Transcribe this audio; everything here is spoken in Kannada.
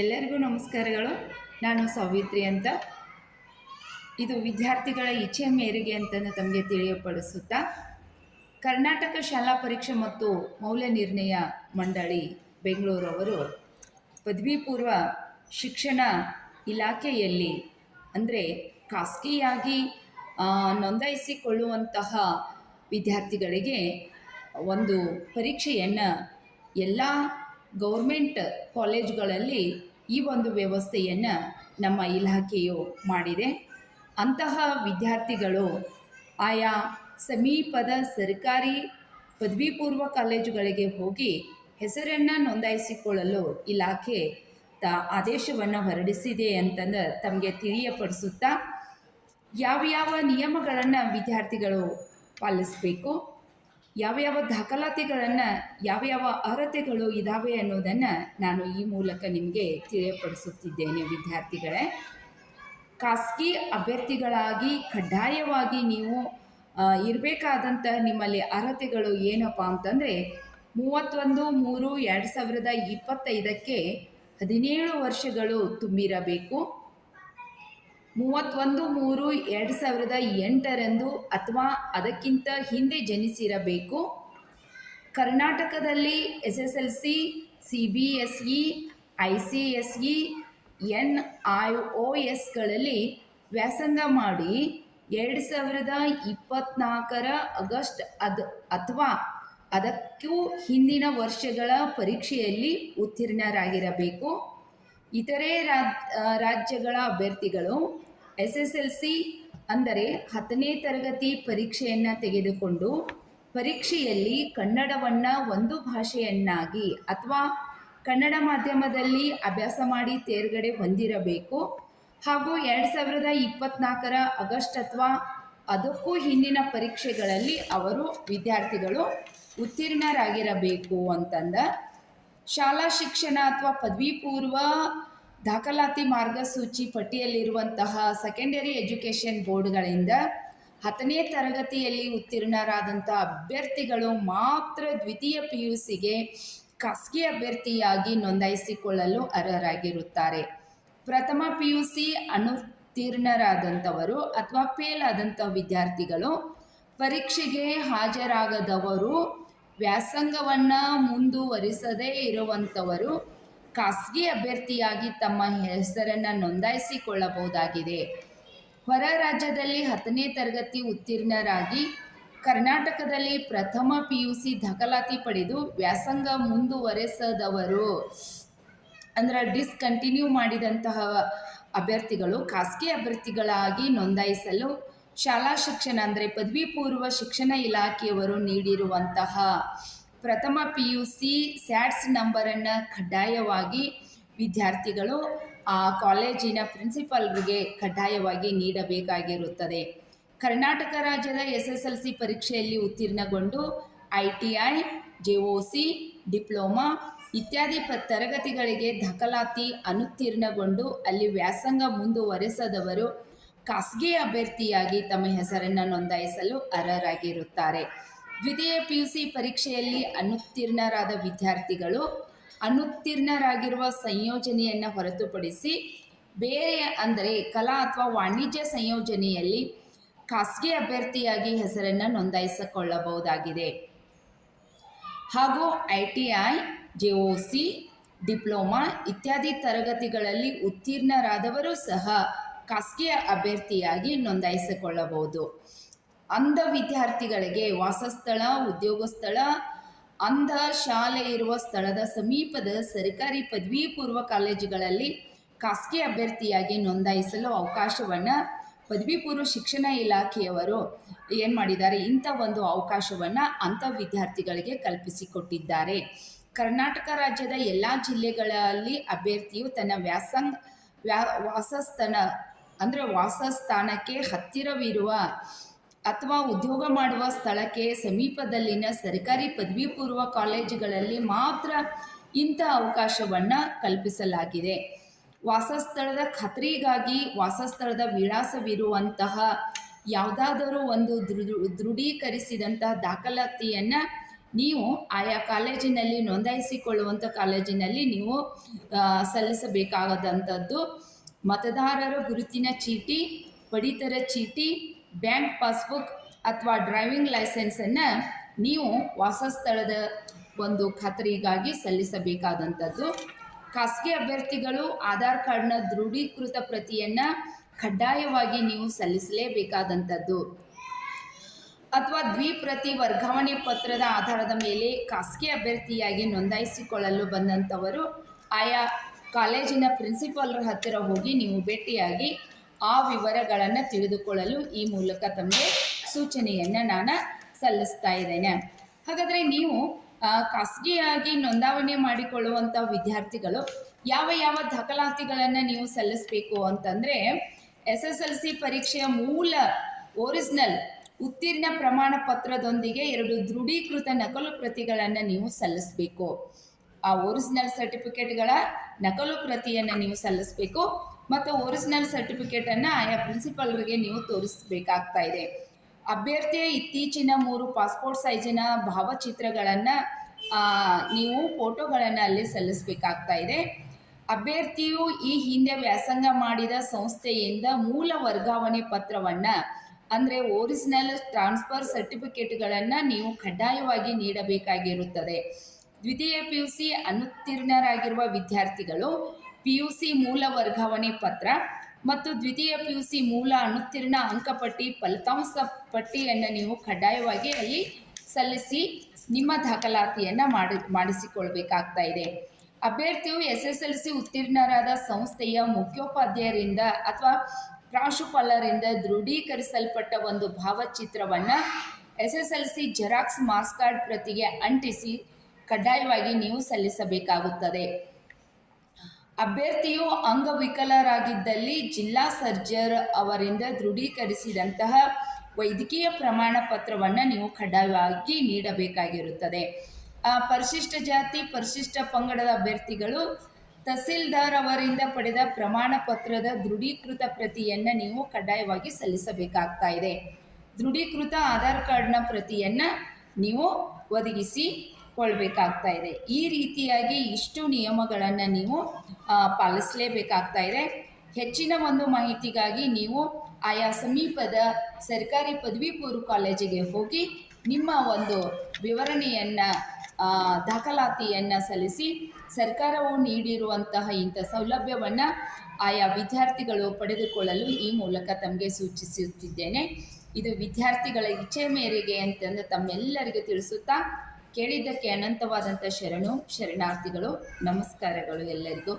ಎಲ್ಲರಿಗೂ ನಮಸ್ಕಾರಗಳು. ನಾನು ಸಾವಿತ್ರಿ ಅಂತ. ಇದು ವಿದ್ಯಾರ್ಥಿಗಳ ಇಚ್ಛೆ ಮೇರೆಗೆ ಅಂತಂದು ತಮಗೆ ತಿಳಿಯಪಡಿಸುತ್ತಾ, ಕರ್ನಾಟಕ ಶಾಲಾ ಪರೀಕ್ಷೆ ಮತ್ತು ಮೌಲ್ಯ ನಿರ್ಣಯ ಮಂಡಳಿ ಬೆಂಗಳೂರವರು ಪದವಿ ಪೂರ್ವ ಶಿಕ್ಷಣ ಇಲಾಖೆಯಲ್ಲಿ ಅಂದರೆ ಖಾಸಗಿಯಾಗಿ ನೋಂದಾಯಿಸಿಕೊಳ್ಳುವಂತಹ ವಿದ್ಯಾರ್ಥಿಗಳಿಗೆ ಒಂದು ಪರೀಕ್ಷೆಯನ್ನು ಎಲ್ಲ ಗೌರ್ಮೆಂಟ್ ಕಾಲೇಜುಗಳಲ್ಲಿ ಈ ಒಂದು ವ್ಯವಸ್ಥೆಯನ್ನು ನಮ್ಮ ಇಲಾಖೆಯು ಮಾಡಿದೆ. ಅಂತಹ ವಿದ್ಯಾರ್ಥಿಗಳು ಆಯಾ ಸಮೀಪದ ಸರ್ಕಾರಿ ಪದವಿ ಪೂರ್ವ ಕಾಲೇಜುಗಳಿಗೆ ಹೋಗಿ ಹೆಸರನ್ನು ನೋಂದಾಯಿಸಿಕೊಳ್ಳಲು ಇಲಾಖೆ ತ ಆದೇಶವನ್ನು ಹೊರಡಿಸಿದೆ ಅಂತಂದು ತಮಗೆ ತಿಳಿಯಪಡಿಸುತ್ತಾ, ಯಾವ್ಯಾವ ನಿಯಮಗಳನ್ನು ವಿದ್ಯಾರ್ಥಿಗಳು ಪಾಲಿಸಬೇಕು? ಯಾವ್ಯಾವ ದಾಖಲಾತಿಗಳನ್ನು, ಯಾವ ಅರ್ಹತೆಗಳು ಇದ್ದಾವೆ ಅನ್ನೋದನ್ನು ನಾನು ಈ ಮೂಲಕ ನಿಮಗೆ ತಿಳಿಯಪಡಿಸುತ್ತಿದ್ದೇನೆ ವಿದ್ಯಾರ್ಥಿಗಳೇ. ಖಾಸಗಿ ಅಭ್ಯರ್ಥಿಗಳಾಗಿ ಕಡ್ಡಾಯವಾಗಿ ನೀವು ಇರಬೇಕಾದಂಥ ನಿಮ್ಮಲ್ಲಿ ಅರ್ಹತೆಗಳು ಏನಪ್ಪ ಅಂತಂದರೆ, ಮೂವತ್ತೊಂದು ಮೂರು ಎರಡು ಸಾವಿರದ ಇಪ್ಪತ್ತೈದಕ್ಕೆ ಹದಿನೇಳು ವರ್ಷಗಳು ತುಂಬಿರಬೇಕು. ಮೂವತ್ತೊಂದು ಮೂರು ಎರಡು ಸಾವಿರದ ಎಂಟರಂದು ಅಥವಾ ಅದಕ್ಕಿಂತ ಹಿಂದೆ ಜನಿಸಿರಬೇಕು. ಕರ್ನಾಟಕದಲ್ಲಿ S S L C C B S E I C S E N I O ಎಸ್ಗಳಲ್ಲಿ ವ್ಯಾಸಂಗ ಮಾಡಿ ಎರಡು ಸಾವಿರದ ಇಪ್ಪತ್ತ್ನಾಲ್ಕರ ಆಗಸ್ಟ್ ಅದು ಅಥವಾ ಅದಕ್ಕೂ ಹಿಂದಿನ ವರ್ಷಗಳ ಪರೀಕ್ಷೆಯಲ್ಲಿ ಉತ್ತೀರ್ಣರಾಗಿರಬೇಕು. ಇತರೆ ರಾಜ್ ರಾಜ್ಯಗಳ ಅಭ್ಯರ್ಥಿಗಳು ಎಸ್ ಎಸ್ ಎಲ್ ಸಿ ಅಂದರೆ ಹತ್ತನೇ ತರಗತಿ ಪರೀಕ್ಷೆಯನ್ನು ತೆಗೆದುಕೊಂಡು ಪರೀಕ್ಷೆಯಲ್ಲಿ ಕನ್ನಡವನ್ನು ಒಂದು ಭಾಷೆಯನ್ನಾಗಿ ಅಥವಾ ಕನ್ನಡ ಮಾಧ್ಯಮದಲ್ಲಿ ಅಭ್ಯಾಸ ಮಾಡಿ ತೇರ್ಗಡೆ ಹೊಂದಿರಬೇಕು. ಹಾಗೂ ಎರಡು ಸಾವಿರದ ಇಪ್ಪತ್ತ್ನಾಲ್ಕರ ಆಗಸ್ಟ್ ಅಥವಾ ಅದಕ್ಕೂ ಹಿಂದಿನ ಪರೀಕ್ಷೆಗಳಲ್ಲಿ ಅವರು ವಿದ್ಯಾರ್ಥಿಗಳು ಉತ್ತೀರ್ಣರಾಗಿರಬೇಕು ಅಂತಂದ ಶಾಲಾ ಶಿಕ್ಷಣ ಅಥವಾ ಪದವಿ ಪೂರ್ವ ದಾಖಲಾತಿ ಮಾರ್ಗಸೂಚಿ ಪಟ್ಟಿಯಲ್ಲಿರುವಂತಹ ಸೆಕೆಂಡರಿ ಎಜುಕೇಷನ್ ಬೋರ್ಡ್ಗಳಿಂದ ಹತ್ತನೇ ತರಗತಿಯಲ್ಲಿ ಉತ್ತೀರ್ಣರಾದಂಥ ಅಭ್ಯರ್ಥಿಗಳು ಮಾತ್ರ ದ್ವಿತೀಯ ಪಿ ಯು ಸಿಗೆ ಖಾಸಗಿ ಅಭ್ಯರ್ಥಿಯಾಗಿ ನೋಂದಾಯಿಸಿಕೊಳ್ಳಲು ಅರ್ಹರಾಗಿರುತ್ತಾರೆ. ಪ್ರಥಮ ಪಿ ಯು ಸಿ ಅನುತ್ತೀರ್ಣರಾದಂಥವರು ಅಥವಾ ಫೇಲ್ ಆದಂಥ ವಿದ್ಯಾರ್ಥಿಗಳು ಪರೀಕ್ಷೆಗೆ ಹಾಜರಾಗದವರು ವ್ಯಾಸಂಗವನ್ನು ಮುಂದುವರಿಸದೇ ಇರುವಂಥವರು ಖಾಸಗಿ ಅಭ್ಯರ್ಥಿಯಾಗಿ ತಮ್ಮ ಹೆಸರನ್ನು ನೋಂದಾಯಿಸಿಕೊಳ್ಳಬಹುದಾಗಿದೆ. ಹೊರ ರಾಜ್ಯದಲ್ಲಿ ಹತ್ತನೇ ತರಗತಿ ಉತ್ತೀರ್ಣರಾಗಿ ಕರ್ನಾಟಕದಲ್ಲಿ ಪ್ರಥಮ ಪಿ ಯು ಸಿ ದಾಖಲಾತಿ ಪಡೆದು ವ್ಯಾಸಂಗ ಮುಂದುವರೆಸದವರು. ಅಂದ್ರೆ ಡಿಸ್ಕಂಟಿನ್ಯೂ ಮಾಡಿದಂತಹ ಅಭ್ಯರ್ಥಿಗಳು ಖಾಸಗಿ ಅಭ್ಯರ್ಥಿಗಳಾಗಿ ನೋಂದಾಯಿಸಲು ಶಾಲಾ ಶಿಕ್ಷಣ ಅಂದರೆ ಪದವಿ ಪೂರ್ವ ಶಿಕ್ಷಣ ಇಲಾಖೆಯವರು ನೀಡಿರುವಂತಹ ಪ್ರಥಮ ಪಿ ಯು ಸಿ ಸ್ಯಾಟ್ಸ್ ನಂಬರನ್ನು ಕಡ್ಡಾಯವಾಗಿ ವಿದ್ಯಾರ್ಥಿಗಳು ಆ ಕಾಲೇಜಿನ ಪ್ರಿನ್ಸಿಪಾಲ್ಗೆ ಕಡ್ಡಾಯವಾಗಿ ನೀಡಬೇಕಾಗಿರುತ್ತದೆ. ಕರ್ನಾಟಕ ರಾಜ್ಯದ ಎಸ್ ಎಸ್ ಎಲ್ ಸಿ ಪರೀಕ್ಷೆಯಲ್ಲಿ ಉತ್ತೀರ್ಣಗೊಂಡು I T I J O C diploma ಇತ್ಯಾದಿ ತರಗತಿಗಳಿಗೆ ದಾಖಲಾತಿ ಅನುತ್ತೀರ್ಣಗೊಂಡು ಅಲ್ಲಿ ವ್ಯಾಸಂಗ ಮುಂದುವರೆಸದವರು ಖಾಸಗಿ ಅಭ್ಯರ್ಥಿಯಾಗಿ ತಮ್ಮ ಹೆಸರನ್ನು ನೋಂದಾಯಿಸಲು ಅರ್ಹರಾಗಿರುತ್ತಾರೆ. ದ್ವಿತೀಯ ಪಿ ಯು ಸಿ ಪರೀಕ್ಷೆಯಲ್ಲಿ ಅನುತ್ತೀರ್ಣರಾದ ವಿದ್ಯಾರ್ಥಿಗಳು ಅನುತ್ತೀರ್ಣರಾಗಿರುವ ಸಂಯೋಜನೆಯನ್ನು ಹೊರತುಪಡಿಸಿ ಬೇರೆ ಅಂದರೆ ಕಲಾ ಅಥವಾ ವಾಣಿಜ್ಯ ಸಂಯೋಜನೆಯಲ್ಲಿ ಖಾಸಗಿ ಅಭ್ಯರ್ಥಿಯಾಗಿ ಹೆಸರನ್ನು ನೋಂದಾಯಿಸಿಕೊಳ್ಳಬಹುದಾಗಿದೆ. ಹಾಗೂ I T I, J O C, diploma ಇತ್ಯಾದಿ ತರಗತಿಗಳಲ್ಲಿ ಉತ್ತೀರ್ಣರಾದವರು ಸಹ ಖಾಸಗಿ ಅಭ್ಯರ್ಥಿಯಾಗಿ ನೋಂದಾಯಿಸಿಕೊಳ್ಳಬಹುದು. ಅಂಧ ವಿದ್ಯಾರ್ಥಿಗಳಿಗೆ ವಾಸಸ್ಥಳ ಉದ್ಯೋಗ ಸ್ಥಳ ಅಂಧ ಶಾಲೆ ಇರುವ ಸ್ಥಳದ ಸಮೀಪದ ಸರ್ಕಾರಿ ಪದವಿ ಪೂರ್ವ ಕಾಲೇಜುಗಳಲ್ಲಿ ಖಾಸಗಿ ಅಭ್ಯರ್ಥಿಯಾಗಿ ನೋಂದಾಯಿಸಲು ಅವಕಾಶವನ್ನು ಪದವಿ ಪೂರ್ವ ಶಿಕ್ಷಣ ಇಲಾಖೆಯವರು ಏನು ಮಾಡಿದ್ದಾರೆ? ಇಂಥ ಒಂದು ಅವಕಾಶವನ್ನು ಅಂಥ ವಿದ್ಯಾರ್ಥಿಗಳಿಗೆ ಕಲ್ಪಿಸಿಕೊಟ್ಟಿದ್ದಾರೆ. ಕರ್ನಾಟಕ ರಾಜ್ಯದ ಎಲ್ಲ ಜಿಲ್ಲೆಗಳಲ್ಲಿ ಅಭ್ಯರ್ಥಿಯು ತನ್ನ ವ್ಯಾಸಂಗ ವ್ಯಾ ವಾಸಸ್ಥಾನ ಅಂದರೆ ವಾಸಸ್ಥಾನಕ್ಕೆ ಹತ್ತಿರವಿರುವ ಅಥವಾ ಉದ್ಯೋಗ ಮಾಡುವ ಸ್ಥಳಕ್ಕೆ ಸಮೀಪದಲ್ಲಿನ ಸರ್ಕಾರಿ ಪದವಿ ಪೂರ್ವ ಕಾಲೇಜುಗಳಲ್ಲಿ ಮಾತ್ರ ಇಂಥ ಅವಕಾಶವನ್ನು ಕಲ್ಪಿಸಲಾಗಿದೆ. ವಾಸಸ್ಥಳದ ಖಾತ್ರಿಗಾಗಿ ವಾಸಸ್ಥಳದ ವಿಳಾಸವಿರುವಂತಹ ಯಾವುದಾದರೂ ಒಂದು ದೃಢ ದೃಢೀಕರಿಸಿದಂತಹ ದಾಖಲಾತಿಯನ್ನು ನೀವು ಆಯಾ ಕಾಲೇಜಿನಲ್ಲಿ ನೋಂದಾಯಿಸಿಕೊಳ್ಳುವಂಥ ಕಾಲೇಜಿನಲ್ಲಿ ನೀವು ಸಲ್ಲಿಸಬೇಕಾದಂಥದ್ದು. ಮತದಾರರ ಗುರುತಿನ ಚೀಟಿ, ಪಡಿತರ ಚೀಟಿ, ಬ್ಯಾಂಕ್ ಪಾಸ್ಬುಕ್ ಅಥವಾ ಡ್ರೈವಿಂಗ್ ಲೈಸೆನ್ಸನ್ನು ನೀವು ವಾಸಸ್ಥಳದ ಒಂದು ಖಾತರಿಗಾಗಿ ಸಲ್ಲಿಸಬೇಕಾದಂಥದ್ದು. ಖಾಸಗಿ ಅಭ್ಯರ್ಥಿಗಳು ಆಧಾರ್ ಕಾರ್ಡ್ನ ದೃಢೀಕೃತ ಪ್ರತಿಯನ್ನು ಕಡ್ಡಾಯವಾಗಿ ನೀವು ಸಲ್ಲಿಸಲೇಬೇಕಾದಂಥದ್ದು. ಅಥವಾ ದ್ವಿಪ್ರತಿ ವರ್ಗಾವಣೆ ಪತ್ರದ ಆಧಾರದ ಮೇಲೆ ಖಾಸಗಿ ಅಭ್ಯರ್ಥಿಯಾಗಿ ನೋಂದಾಯಿಸಿಕೊಳ್ಳಲು ಬಂದಂಥವರು ಆಯಾ ಕಾಲೇಜಿನ ಪ್ರಿನ್ಸಿಪಾಲ್ರ ಹತ್ತಿರ ಹೋಗಿ ನೀವು ಭೇಟಿಯಾಗಿ ಆ ವಿವರಗಳನ್ನು ತಿಳಿದುಕೊಳ್ಳಲು ಈ ಮೂಲಕ ತಮಗೆ ಸೂಚನೆಯನ್ನು ನಾನು ಸಲ್ಲಿಸ್ತಾ ಇದ್ದೇನೆ. ಹಾಗಾದರೆ ನೀವು ಖಾಸಗಿಯಾಗಿ ನೋಂದಾವಣೆ ಮಾಡಿಕೊಳ್ಳುವಂಥ ವಿದ್ಯಾರ್ಥಿಗಳು ಯಾವ ಯಾವ ದಾಖಲಾತಿಗಳನ್ನು ನೀವು ಸಲ್ಲಿಸಬೇಕು ಅಂತಂದರೆ, ಎಸ್ ಎಸ್ ಎಲ್ ಸಿ ಪರೀಕ್ಷೆಯ ಮೂಲ ಒರಿಜಿನಲ್ ಉತ್ತೀರ್ಣ ಪ್ರಮಾಣ ಪತ್ರದೊಂದಿಗೆ ಎರಡು ದೃಢೀಕೃತ ನಕಲು ಪ್ರತಿಗಳನ್ನು ನೀವು ಸಲ್ಲಿಸಬೇಕು. ಆ ಒರಿಜಿನಲ್ ಸರ್ಟಿಫಿಕೇಟ್ಗಳ ನಕಲು ಪ್ರತಿಯನ್ನು ನೀವು ಸಲ್ಲಿಸಬೇಕು ಮತ್ತು ಒರಿಜಿನಲ್ ಸರ್ಟಿಫಿಕೇಟನ್ನು ಆಯಾ ಪ್ರಿನ್ಸಿಪಲ್ರಿಗೆ ನೀವು ತೋರಿಸಬೇಕಾಗ್ತಾ ಇದೆ. ಅಭ್ಯರ್ಥಿಯ ಇತ್ತೀಚಿನ ಮೂರು ಪಾಸ್ಪೋರ್ಟ್ ಸೈಜಿನ ಭಾವಚಿತ್ರಗಳನ್ನು ನೀವು ಫೋಟೋಗಳನ್ನು ಅಲ್ಲಿ ಸಲ್ಲಿಸಬೇಕಾಗ್ತಾ ಇದೆ. ಅಭ್ಯರ್ಥಿಯು ಈ ಹಿಂದೆ ವ್ಯಾಸಂಗ ಮಾಡಿದ ಸಂಸ್ಥೆಯಿಂದ ಮೂಲ ವರ್ಗಾವಣೆ ಪತ್ರವನ್ನು, ಅಂದರೆ ಒರಿಜಿನಲ್ ಟ್ರಾನ್ಸ್ಫರ್ ಸರ್ಟಿಫಿಕೇಟ್ಗಳನ್ನು ನೀವು ಕಡ್ಡಾಯವಾಗಿ ನೀಡಬೇಕಾಗಿರುತ್ತದೆ. ದ್ವಿತೀಯ ಪಿ ಯು ಸಿ ಅನುತ್ತೀರ್ಣರಾಗಿರುವ ವಿದ್ಯಾರ್ಥಿಗಳು ಪಿ ಯು ಸಿ ಮೂಲ ವರ್ಗಾವಣೆ ಪತ್ರ ಮತ್ತು ದ್ವಿತೀಯ ಪಿ ಯು ಸಿ ಮೂಲ ಅನುತ್ತೀರ್ಣ ಅಂಕಪಟ್ಟಿ ಫಲಿತಾಂಶ ಪಟ್ಟಿಯನ್ನು ನೀವು ಕಡ್ಡಾಯವಾಗಿ ಅಲ್ಲಿ ಸಲ್ಲಿಸಿ ನಿಮ್ಮ ದಾಖಲಾತಿಯನ್ನು ಮಾಡಿ ಮಾಡಿಸಿಕೊಳ್ಬೇಕಾಗ್ತಾ ಇದೆ. ಅಭ್ಯರ್ಥಿಯು ಎಸ್ ಎಸ್ ಎಲ್ ಸಿ ಉತ್ತೀರ್ಣರಾದ ಸಂಸ್ಥೆಯ ಮುಖ್ಯೋಪಾಧ್ಯಾಯರಿಂದ ಅಥವಾ ಪ್ರಾಂಶುಪಾಲರಿಂದ ದೃಢೀಕರಿಸಲ್ಪಟ್ಟ ಒಂದು ಭಾವಚಿತ್ರವನ್ನು S S L C xerox marks card ಪ್ರತಿಗೆ ಅಂಟಿಸಿ ಕಡ್ಡಾಯವಾಗಿ ನೀವು ಸಲ್ಲಿಸಬೇಕಾಗುತ್ತದೆ. ಅಭ್ಯರ್ಥಿಯು ಅಂಗವಿಕಲರಾಗಿದ್ದಲ್ಲಿ ಜಿಲ್ಲಾ ಸರ್ಜರ್ ಅವರಿಂದ ದೃಢೀಕರಿಸಿದಂತಹ ವೈದ್ಯಕೀಯ ಪ್ರಮಾಣ ಪತ್ರವನ್ನು ನೀವು ಕಡ್ಡಾಯವಾಗಿ ನೀಡಬೇಕಾಗಿರುತ್ತದೆ. ಪರಿಶಿಷ್ಟ ಜಾತಿ, ಪರಿಶಿಷ್ಟ ಪಂಗಡದ ಅಭ್ಯರ್ಥಿಗಳು ತಹಸೀಲ್ದಾರ್ ಅವರಿಂದ ಪಡೆದ ಪ್ರಮಾಣ ಪತ್ರದ ದೃಢೀಕೃತ ಪ್ರತಿಯನ್ನು ನೀವು ಕಡ್ಡಾಯವಾಗಿ ಸಲ್ಲಿಸಬೇಕಾಗ್ತಾ ಇದೆ. ದೃಢೀಕೃತ ಆಧಾರ್ ಕಾರ್ಡ್ನ ಪ್ರತಿಯನ್ನು ನೀವು ಒದಗಿಸಿ ಕೊಳ್ಬೇಕಾಗ್ತಾ ಇದೆ. ಈ ರೀತಿಯಾಗಿ ಇಷ್ಟು ನಿಯಮಗಳನ್ನು ನೀವು ಪಾಲಿಸಲೇಬೇಕಾಗ್ತಾ ಇದೆ. ಹೆಚ್ಚಿನ ಒಂದು ಮಾಹಿತಿಗಾಗಿ ನೀವು ಆಯಾ ಸಮೀಪದ ಸರ್ಕಾರಿ ಪದವಿ ಪೂರ್ವ ಕಾಲೇಜಿಗೆ ಹೋಗಿ ನಿಮ್ಮ ಒಂದು ವಿವರಣೆಯನ್ನು ದಾಖಲಾತಿಯನ್ನು ಸಲ್ಲಿಸಿ ಸರ್ಕಾರವು ನೀಡಿರುವಂತಹ ಇಂಥ ಸೌಲಭ್ಯವನ್ನು ಆಯಾ ವಿದ್ಯಾರ್ಥಿಗಳು ಪಡೆದುಕೊಳ್ಳಲು ಈ ಮೂಲಕ ತಮಗೆ ಸೂಚಿಸುತ್ತಿದ್ದೇನೆ. ಇದು ವಿದ್ಯಾರ್ಥಿಗಳ ಇಚ್ಛೆ ಮೇರೆಗೆ ಅಂತಂದು ತಮ್ಮೆಲ್ಲರಿಗೂ ತಿಳಿಸುತ್ತಾ ಕೇಳಿದ್ದಕ್ಕೆ ಅನಂತವಾದಂಥ ಶರಣು ಶರಣಾರ್ಥಿಗಳು ನಮಸ್ಕಾರಗಳು ಎಲ್ಲರಿಗೂ.